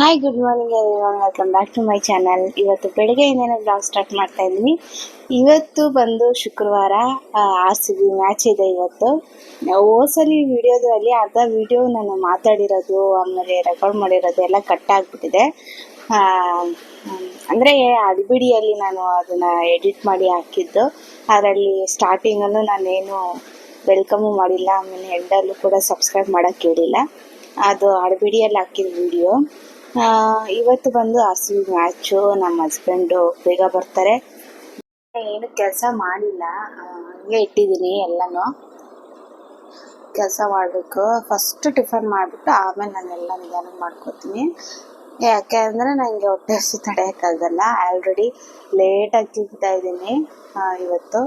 Hi good morning welcome back to my channel ಇವತ್ತು ಬೆಳಗ್ಗೆಯಿಂದನೇ blog start ಮಾಡ್ತಾ ಇದ್ದೀನಿ. ಇವತ್ತು ಬಂದು ಶುಕ್ರವಾರ ಆರ್ ಸಿ ಬಿ ಮ್ಯಾಚ್ ಇದೆ ಇವತ್ತು. ಹೋಸಲಿ ವಿಡಿಯೋದಲ್ಲಿ ಅರ್ಧ ವಿಡಿಯೋ ನಾನು ಮಾತಾಡಿರೋದು, ಆಮೇಲೆ ರೆಕಾರ್ಡ್ ಮಾಡಿರೋದು ಎಲ್ಲ ಕಟ್ ಆಗಿಬಿಟ್ಟಿದೆ. ಅಂದರೆ ಅಡ್ಬಿಡಿಯಲ್ಲಿ ನಾನು ಅದನ್ನು ಎಡಿಟ್ ಮಾಡಿ ಹಾಕಿದ್ದು. ಅದರಲ್ಲಿ ಸ್ಟಾರ್ಟಿಂಗಲ್ಲೂ ನಾನೇನು ವೆಲ್ಕಮು ಮಾಡಿಲ್ಲ, ಆಮೇಲೆ ಎಂಡಲ್ಲೂ ಕೂಡ ಸಬ್ಸ್ಕ್ರೈಬ್ ಮಾಡೋಕ್ಕೆ ಕೇಳಿಲ್ಲ. ಅದು ಅಡಬಿಡಿಯಲ್ಲಿ ಹಾಕಿದ ವಿಡಿಯೋ ಇವತ್ತು ಬಂದು ಸಿ ಮ್ಯಾಚು ನಮ್ಮ ಹಸ್ಬೆಂಡು ಬೇಗ ಬರ್ತಾರೆ. ಏನು ಕೆಲಸ ಮಾಡಿಲ್ಲ. ಹಂಗೆ ಇಟ್ಟಿದ್ದೀನಿ ಎಲ್ಲನೂ. ಕೆಲಸ ಮಾಡಬೇಕು. ಫಸ್ಟ್ ಟಿಫನ್ ಮಾಡಿಬಿಟ್ಟು ಆಮೇಲೆ ನಾನೆಲ್ಲ ನಿಧಾನ ಮಾಡ್ಕೋತೀನಿ. ಯಾಕೆ ಅಂದರೆ ನನಗೆ ಹೊಟ್ಟೆ ಹಸು ತಡೆಯೋಕ್ಕಾಗಲ್ಲ. ಆಲ್ರೆಡಿ ಲೇಟಾಗಿ ತಿಂತಾ ಇದ್ದೀನಿ ಇವತ್ತು.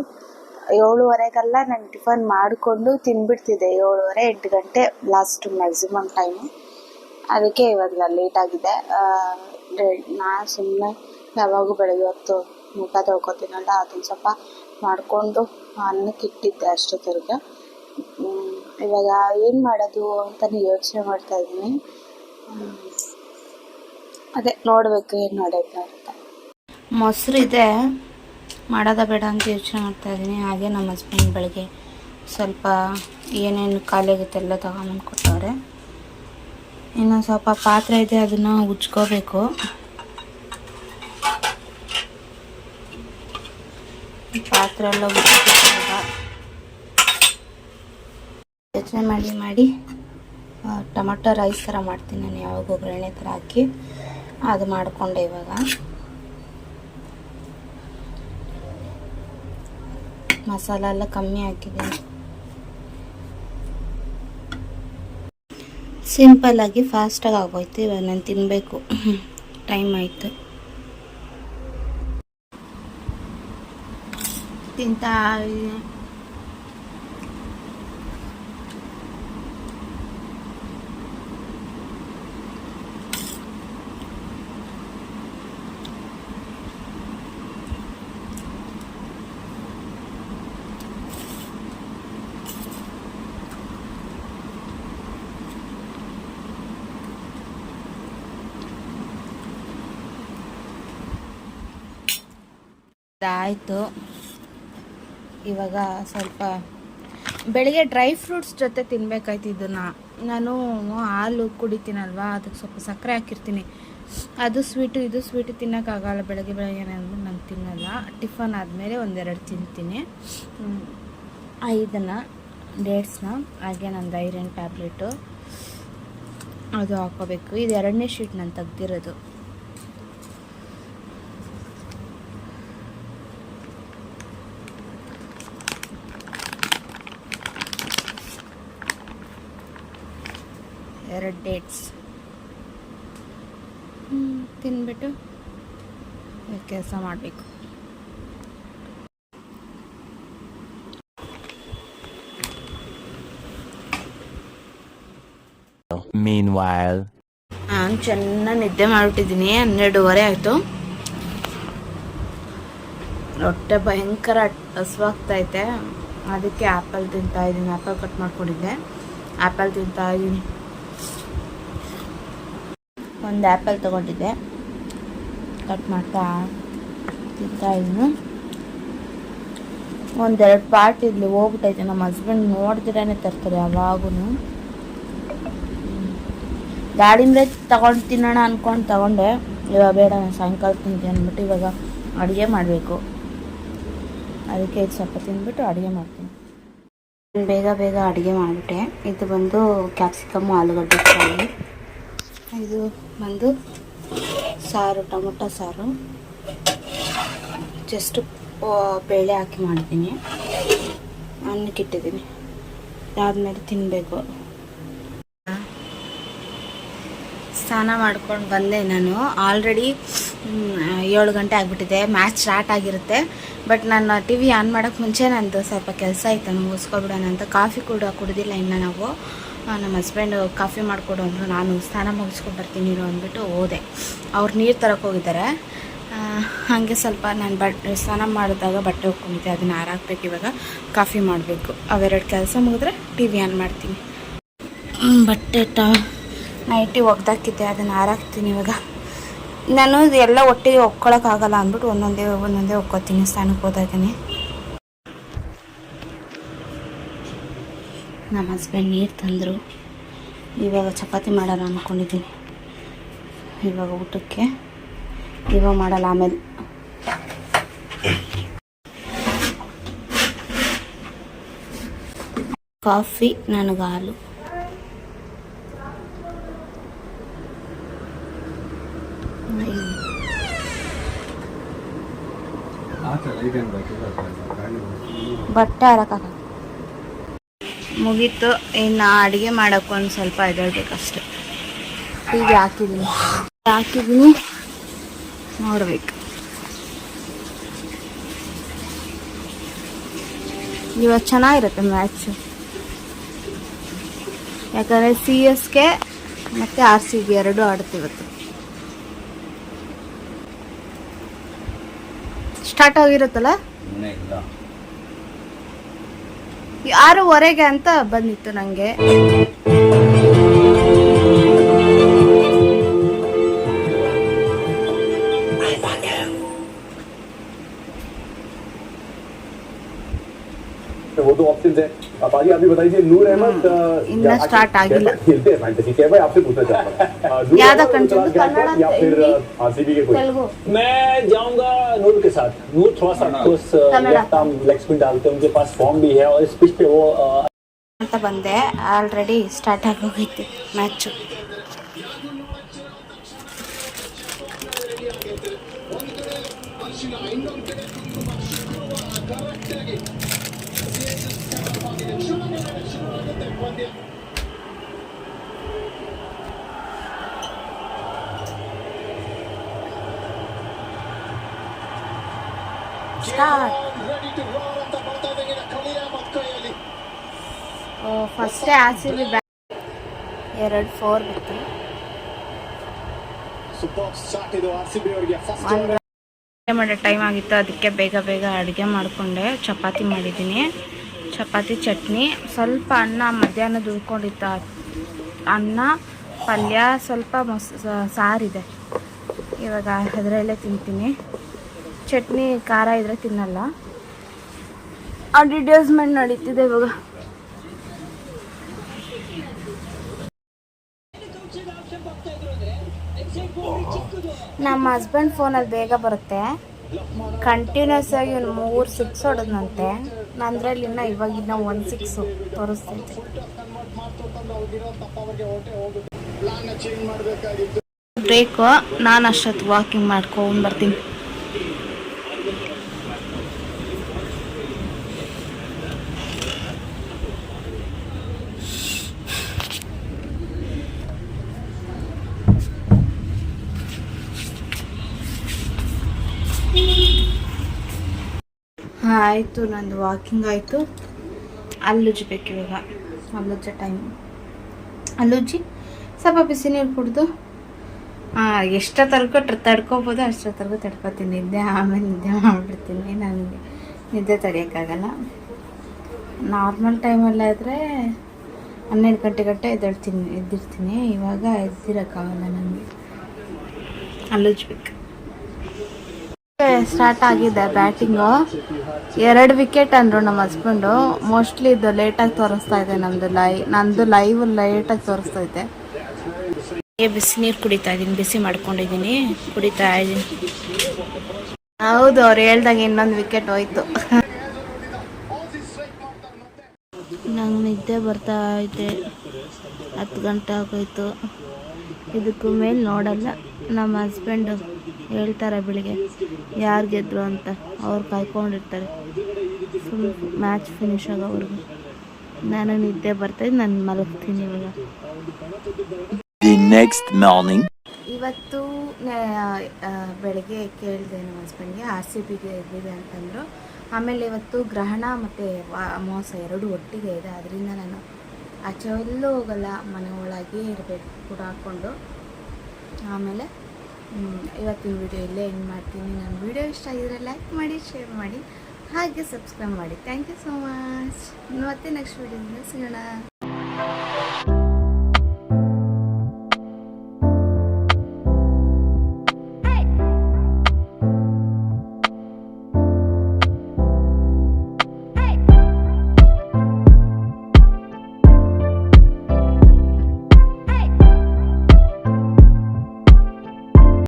ಏಳುವರೆಗೆಲ್ಲ ನಾನು ಟಿಫನ್ ಮಾಡಿಕೊಂಡು ತಿಂದ್ಬಿಡ್ತಿದ್ದೆ ಏಳುವರೆ ಎಂಟು ಗಂಟೆ ಲಾಸ್ಟ್ ಮ್ಯಾಕ್ಸಿಮಮ್ ಟೈಮು ಅದಕ್ಕೆ ಇವಾಗ ಲೇಟ್ ಆಗಿದೆ. ನಾನು ಸುಮ್ಮನೆ ಯಾವಾಗೂ ಬೆಳಗ್ಗೆ ಹೊತ್ತು ಮುಖ ತೊಳ್ಕೊತೀನಲ್ಲ ಅದನ್ನು ಸ್ವಲ್ಪ ಮಾಡಿಕೊಂಡು ಅನ್ನಕ್ಕೆ ಇಟ್ಟಿದ್ದೆ ಅಷ್ಟೊತ್ತರಿಗೆ ಇವಾಗ ಏನು ಮಾಡೋದು ಅಂತಲೇ ಯೋಚನೆ ಮಾಡ್ತಾ ಇದ್ದೀನಿ. ಅದೇ ನೋಡಬೇಕು ಏನು ಮಾಡೋದು ಅಂತ. ಮೊಸರು ಇದೆ, ಮಾಡೋದ ಬೇಡ ಅಂತ ಯೋಚನೆ ಮಾಡ್ತಾ ಇದ್ದೀನಿ. ಹಾಗೆ ನಮ್ಮ ಹಸ್ಬೆಂಡ್ ಬೆಳಗ್ಗೆ ಸ್ವಲ್ಪ ಏನೇನು ಖಾಲಿ ಎಲ್ಲ ತಗೊಂಬಂದು ಕೊಟ್ಟವ್ರೆ ಇನ್ನು ಸ್ವಲ್ಪ ಪಾತ್ರೆ ಇದೆ, ಅದನ್ನು ಉಜ್ಕೋಬೇಕು. ಪಾತ್ರೆ ಎಲ್ಲ ಯೋಚನೆ ಮಾಡಿ ಮಾಡಿ ಟೊಮಟೊ ರೈಸ್ ಥರ ಮಾಡ್ತೀನಿ ನಾನು ಯಾವಾಗ ಒಗ್ಗರಣೆ ಥರ ಹಾಕಿ. ಅದು ಮಾಡಿಕೊಂಡೆ ಇವಾಗ. ಮಸಾಲೆ ಎಲ್ಲ ಕಮ್ಮಿ ಹಾಕಿದ್ದೀನಿ. ಸಿಂಪಲ್ ಆಗಿ ಫಾಸ್ಟಾಗಿ ಆಗೋಯ್ತು. ಇವಾಗ ನಾನು ತಿನ್ನಬೇಕು ಟೈಮ್ ಆಯಿತು. ತಿಂತಾ ಆಯಿತು ಇವಾಗ ಸ್ವಲ್ಪ ಬೆಳಿಗ್ಗೆ ಡ್ರೈ ಫ್ರೂಟ್ಸ್ ಜೊತೆ ತಿನ್ಬೇಕಾಯ್ತು ಇದನ್ನ. ನಾನು ಹಾಲು ಕುಡಿತೀನಲ್ವಾ, ಅದಕ್ಕೆ ಸ್ವಲ್ಪ ಸಕ್ಕರೆ ಹಾಕಿರ್ತೀನಿ. ಅದು ಸ್ವೀಟು ಇದು ಸ್ವೀಟು ತಿನ್ನೋಕ್ಕಾಗಲ್ಲ ಬೆಳಗ್ಗೆ ಬೆಳಗ್ಗೆ ಅಂದ್ಬಿಟ್ಟು ನಾನು ತಿನ್ನಲ್ಲ. ಟಿಫನ್ ಆದಮೇಲೆ ಒಂದೆರಡು ತಿಂತೀನಿ. ಇದನ್ನು ಡೇಟ್ಸ್ನ ಹಾಗೆ ನಂದು ಐರನ್ ಟ್ಯಾಬ್ಲೆಟು, ಅದು ಹಾಕೋಬೇಕು ಇದು ಎರಡನೇ ಶೀಟ್ ನಾನು ತೆಗ್ದಿರೋದು. ಎರಡು ಡೇಟ್ಸ್ ತಿನ್ಬಿಟ್ಟು ಕೆಲಸ ಮಾಡಬೇಕು. ನಾನು ಚೆನ್ನಾಗಿ ನಿದ್ದೆ ಮಾಡಿಬಿಟ್ಟಿದ್ದೀನಿ. ಹನ್ನೆರಡುವರೆ ಆಯಿತು. ಹೊಟ್ಟೆ ಭಯಂಕರ ಹಸುವಾಗ್ತೈತೆ. ಅದಕ್ಕೆ ಆ್ಯಪಲ್ ತಿಂತಾ ಇದ್ದೀನಿ. ಆ್ಯಪಲ್ ಕಟ್ ಮಾಡ್ಕೊಂಡಿದ್ದೆ. ಆ್ಯಪಲ್ ತಿಂತಾ ಇದ್ದೀನಿ. ಒಂದು ಆ್ಯಪಲ್ ತೊಗೊಂಡಿದ್ದೆ. ಕಟ್ ಮಾಡ್ತಾ ತಿಂತಾ ಇದ್ದೀನಿ ಒಂದೆರಡು ಪಾರ್ಟ್ ಇಲ್ಲಿ ಹೋಗ್ಬಿಟ್ಟೈತೆ ನಮ್ಮ ಹಸ್ಬೆಂಡ್ ನೋಡಿದ್ರೇ ತರ್ತಾರೆ ಯಾವಾಗೂ ಗಾಡಿಂದ ತಗೊಂಡು ತಿನ್ನೋಣ ಅಂದ್ಕೊಂಡು ತಗೊಂಡೆ. ಇವಾಗ ಬೇಡ, ನಾನು ಸಾಯಂಕಾಲ ತಿಂತೀನಿ ಅಂದ್ಬಿಟ್ಟು ಇವಾಗ ಅಡುಗೆ ಮಾಡಬೇಕು. ಅದಕ್ಕೆ ಇದು ಸ್ವಲ್ಪ ತಿಂದ್ಬಿಟ್ಟು ಅಡುಗೆ ಮಾಡ್ತೀನಿ. ಬೇಗ ಬೇಗ ಅಡುಗೆ ಮಾಡಿಬಿಟ್ಟೆ. ಇದು ಬಂದು ಕ್ಯಾಪ್ಸಿಕಮ್ಮು, ಆಲೂಗಡ್ಡೆ ಫ್ರೈ. ಇದು ಬಂದು ಸಾರು, ಟೊಮೊಟೊ ಸಾರು. ಜಸ್ಟ್ ಬೇಳೆ ಹಾಕಿ ಮಾಡ್ತೀನಿ. ಅನ್ನಕ್ಕೆ ಇಟ್ಟಿದ್ದೀನಿ. ಅದಾದಮೇಲೆ ತಿನ್ನಬೇಕು ಸ್ನಾನ ಮಾಡ್ಕೊಂಡು ಬಂದೆ ನಾನು. ಆಲ್ರೆಡಿ ಏಳು ಗಂಟೆ ಆಗಿಬಿಟ್ಟಿದೆ. ಮ್ಯಾಚ್ ಸ್ಟಾರ್ಟ್ ಆಗಿರುತ್ತೆ. ಬಟ್ ನಾನು ಟಿ ವಿ ಆನ್ ಮಾಡೋಕ್ಕೆ ಮುಂಚೆ ನಂದು ಸ್ವಲ್ಪ ಕೆಲಸ ಇತ್ತು. ಮುಗಿಸ್ಕೊಬಿಡೋಣ ಅಂತ. ಕಾಫಿ ಕೂಡ ಕುಡಿದಿಲ್ಲ ಇನ್ನು ನಾವು. ನಮ್ಮ ಹಸ್ಬೆಂಡು ಕಾಫಿ ಮಾಡಿಕೊಡು ಅಂದರು. ನಾನು ಸ್ನಾನ ಮುಗಿಸ್ಕೊಂಡು ಬರ್ತೀನಿ ಅಂದ್ಬಿಟ್ಟು ಹೋದೆ. ಅವ್ರು ನೀರು ತರಕ್ಕೆ ಹೋಗಿದ್ದಾರೆ. ಹಾಗೆ ಸ್ವಲ್ಪ ನಾನು ಬಟ್, ಸ್ನಾನ ಮಾಡಿದಾಗ ಬಟ್ಟೆ ಹೋಗ್ಕೊಂಡಿದ್ದೆ ಅದನ್ನು ಹಾರಾಕ್ಬೇಕು ಇವಾಗ. ಕಾಫಿ ಮಾಡಬೇಕು. ಅವೆರಡು ಕೆಲಸ ಮುಗಿದ್ರೆ ಟಿ ವಿ ಆನ್ ಮಾಡ್ತೀನಿ ಬಟ್ಟೆ ಟ ನೈಟಿ ಒಗ್ದಾಕಿದ್ದೆ. ಅದನ್ನು ಹಾರಾಕ್ತೀನಿ ಇವಾಗ. ನಾನು ಎಲ್ಲ ಒಟ್ಟಿಗೆ ಒಕ್ಕೊಳಕ್ಕಾಗಲ್ಲ ಅಂದ್ಬಿಟ್ಟು ಒಂದೊಂದೇ ಒಂದೊಂದೇ ಒಕ್ಕೋತೀನಿ ಸ್ನಾನಕ್ಕೆ ಹೋದಾಗನೇ. ನಮ್ಮ ಹಸ್ಬೆಂಡ್ ನೀರು ತಂದರು ಇವಾಗ ಚಪಾತಿ ಮಾಡೋಣ ಅಂದ್ಕೊಂಡಿದ್ದೀನಿ ಇವಾಗ ಊಟಕ್ಕೆ ಇವಾಗ ಮಾಡಲ್ಲ ಆಮೇಲೆ ಕಾಫಿ ನನಗೆ ಹಾಲು ಬಟ್ಟೆ ಹಾರಕ್ಕಾಗ ಮುಗೀತು. ಇನ್ನು ಅಡುಗೆ ಮಾಡೋಕ್ಕೊಂದು ಒಂದು ಸ್ವಲ್ಪ ಎದ್ದೇಳ್ಬೇಕಷ್ಟೆ ಹೀಗೆ ಹಾಕಿದ್ದೀನಿ ಹಾಕಿದ್ದೀನಿ ನೋಡ್ಬೇಕು. ಇವತ್ತು ಚೆನ್ನಾಗಿರುತ್ತೆ ಮ್ಯಾಚು ಯಾಕಂದರೆ ಸಿ ಎಸ್ಗೆ ಮತ್ತು ಆರ್ ಸಿ ಬಿ ಎರಡೂ ಆಡ್ತಿವತ್ತು ಸ್ಟಾರ್ಟ್ ಆಗಿರುತ್ತಲ್ಲ? ಆರೂವರೆಗೆ ಅಂತ ಬಂದಿತ್ತು ನನಗೆ तो वो तो ऑप्शन है। अब आगे आप बताइए नूर अहमद इंद्र स्टार खेलते हैं भाई आपसे पूछना चाहता हूँ। या या फिर आरसीबी के मैं जाऊँगा नूर के साथ। नूर थोड़ा सा डालते हैं उनके पास फॉर्म भी है और इस पिच पे वो बंदे ऑलरेडी स्टार्ट हो मैच ಸ್ಟಾರ್ಟ್. ಫಸ್ಟೇ ಆರ್ ಸಿ ಬಿ ಬ್ಯಾಟ್ ಎರಡು ಫೋರ್ ಬಿತ್ತು. ಅಡುಗೆ ಮಾಡೋ ಟೈಮ್ ಆಗಿತ್ತು ಅದಕ್ಕೆ ಬೇಗ ಬೇಗ ಅಡುಗೆ ಮಾಡಿಕೊಂಡೆ ಚಪಾತಿ ಮಾಡಿದ್ದೀನಿ. ಚಪಾತಿ, ಚಟ್ನಿ, ಸ್ವಲ್ಪ ಅನ್ನ ಮಧ್ಯಾಹ್ನ ದುಡ್ಕೊಂಡಿದ್ದ ಅನ್ನ, ಪಲ್ಯ, ಸ್ವಲ್ಪ ಮೊಸ ಸಾರಿದೆ. ಇವಾಗ ಅದರಲ್ಲೇ ತಿಂತೀನಿ. ಚಟ್ನಿ ಖಾರ ಇದ್ರೆ ತಿನ್ನಲ್ಲ. ಅಡ್ವರ್ಟೈಸ್ಮೆಂಟ್ ನಡೀತಿದೆ ಇವಾಗ. ನಮ್ಮ ಹಸ್ಬೆಂಡ್ ಫೋನಲ್ಲಿ ಬೇಗ ಬರುತ್ತೆ. ಕಂಟಿನ್ಯೂಸ್ ಆಗಿ ಒಂದು ಮೂರು ಸಿಕ್ಸ್ ಹೊಡೆದಂತೆ ನಂದ್ರಲ್ಲಿ ಇನ್ನ ಇವಾಗ ಇನ್ನ ಒಂದು ಸಿಕ್ಸ್ ತೋರಿಸ್ತೈತೆ ಬ್ರೇಕು ನಾನು ಅಷ್ಟೊತ್ತು ವಾಕಿಂಗ್ ಮಾಡ್ಕೊಂಡು ಬರ್ತೀನಿ. ಆಯಿತು, ನಂದು ವಾಕಿಂಗ್ ಆಯಿತು. ಅಲ್ಲುಜ್ಬೇಕು ಇವಾಗ. ಅಲ್ಲುಜ್ಜ ಟೈಮ್ ಅಲ್ಲುಜ್ಜಿ, ಸ್ವಲ್ಪ ಬಿಸಿ ನೀರು ಕುಡಿದು. ಎಷ್ಟೊತ್ತರ್ಗು ತಡ್ಕೋಬೋದು ಅಷ್ಟೊತ್ತರ್ಗು ತಡ್ಕೋತೀನಿ. ನಿದ್ದೆ ಆಮೇಲೆ ನಿದ್ದೆ ಮಾಡಿಬಿಡ್ತೀನಿ. ನನಗೆ ನಿದ್ದೆ ತಡೆಯೋಕ್ಕಾಗಲ್ಲ. ನಾರ್ಮಲ್ ಟೈಮಲ್ಲಾದರೆ ಹನ್ನೆರಡು ಗಂಟೆ ಗಂಟೆ ಎದ್ದೇಳ್ತೀನಿ, ಎದ್ದಿರ್ತೀನಿ. ಇವಾಗ ಎದ್ದಿರೋಕ್ಕಾಗಲ್ಲ ನನಗೆ. ಅಲ್ಲುಜ್ಬೇಕು ಸ್ಟಾರ್ಟ್ ಆಗಿದೆ ಬ್ಯಾಟಿಂಗು ಎರಡು ವಿಕೆಟ್ ಅಂದರು ನಮ್ಮ ಹಸ್ಬೆಂಡು ಮೋಸ್ಟ್ಲಿ ಇದು ಲೇಟಾಗಿ ತೋರಿಸ್ತಾ ಇದೆ ನಮ್ಮದು ಲೈ ನಂದು ಲೈವ್ ಲೇಟಾಗಿ ತೋರಿಸ್ತಾ ಇದೆ. ಬಿಸಿ ನೀರು ಕುಡಿತಾ ಇದ್ದೀನಿ ಬಿಸಿ ಮಾಡ್ಕೊಂಡಿದ್ದೀನಿ ಕುಡಿತಾ ಇದ್ದೀನಿ. ಹೌದು ಅವ್ರು ಹೇಳ್ದಾಗ ಇನ್ನೊಂದು ವಿಕೆಟ್ ಹೋಯ್ತು. ನಂಗೆ ನಿದ್ದೆ ಬರ್ತಾ ಐತೆ ಹತ್ತು ಗಂಟೆ ಆಗೋಯ್ತು. ಇದಕ್ಕೂ ಮೇಲೆ ನೋಡಲ್ಲ ನಮ್ಮ ಹಸ್ಬೆಂಡು ಹೇಳ್ತಾರೆ ಬೆಳಿಗ್ಗೆ. ಯಾರು ಗೆದ್ರು ಅಂತ ಅವ್ರು ಕಾಯ್ಕೊಂಡಿರ್ತಾರೆ. ಫುಲ್ ಮ್ಯಾಚ್ ಫಿನಿಶ್ ಆಗೋವ್ರಿಗೆ. ನಾನು ನಿದ್ದೆ ಬರ್ತೈತೆ ನಾನು ಮಲಗ್ತೀನಿ ಇವಾಗ. Next morning. ಇವತ್ತು ಬೆಳಗ್ಗೆ ಕೇಳಿದೆ ನಮ್ಮ ಹಸ್ಬೆಂಡ್ಗೆ ಆರ್ ಸಿ ಬಿಗೆ ಎದ್ದಿದೆ ಅಂತಂದರು. ಆಮೇಲೆ ಇವತ್ತು ಗ್ರಹಣ ಮತ್ತು ಮೋಸ ಎರಡು ಒಟ್ಟಿಗೆ ಇದೆ. ಅದರಿಂದ ನಾನು ಆಚೆ ಎಲ್ಲೂ ಹೋಗಲ್ಲ. ಮನೆ ಒಳಗೆ ಇರಬೇಕು ಕೂಡ ಹಾಕ್ಕೊಂಡು. ಆಮೇಲೆ ಇವತ್ತಿನ ವಿಡಿಯೋ ಇಲ್ಲೇ ಎಂಡ್ ಮಾಡ್ತೀನಿ? ನನ್ನ ವಿಡಿಯೋ ಇಷ್ಟ ಆಗಿದ್ರೆ ಲೈಕ್ ಮಾಡಿ ಶೇರ್ ಮಾಡಿ, ಹಾಗೆ ಸಬ್ಸ್ಕ್ರೈಬ್ ಮಾಡಿ. ಥ್ಯಾಂಕ್ ಯು ಸೋ ಮಚ್ ಮತ್ತೆ ನೆಕ್ಸ್ಟ್ ವಿಡಿಯೋದಿಂದ ಸಿಗೋಣ.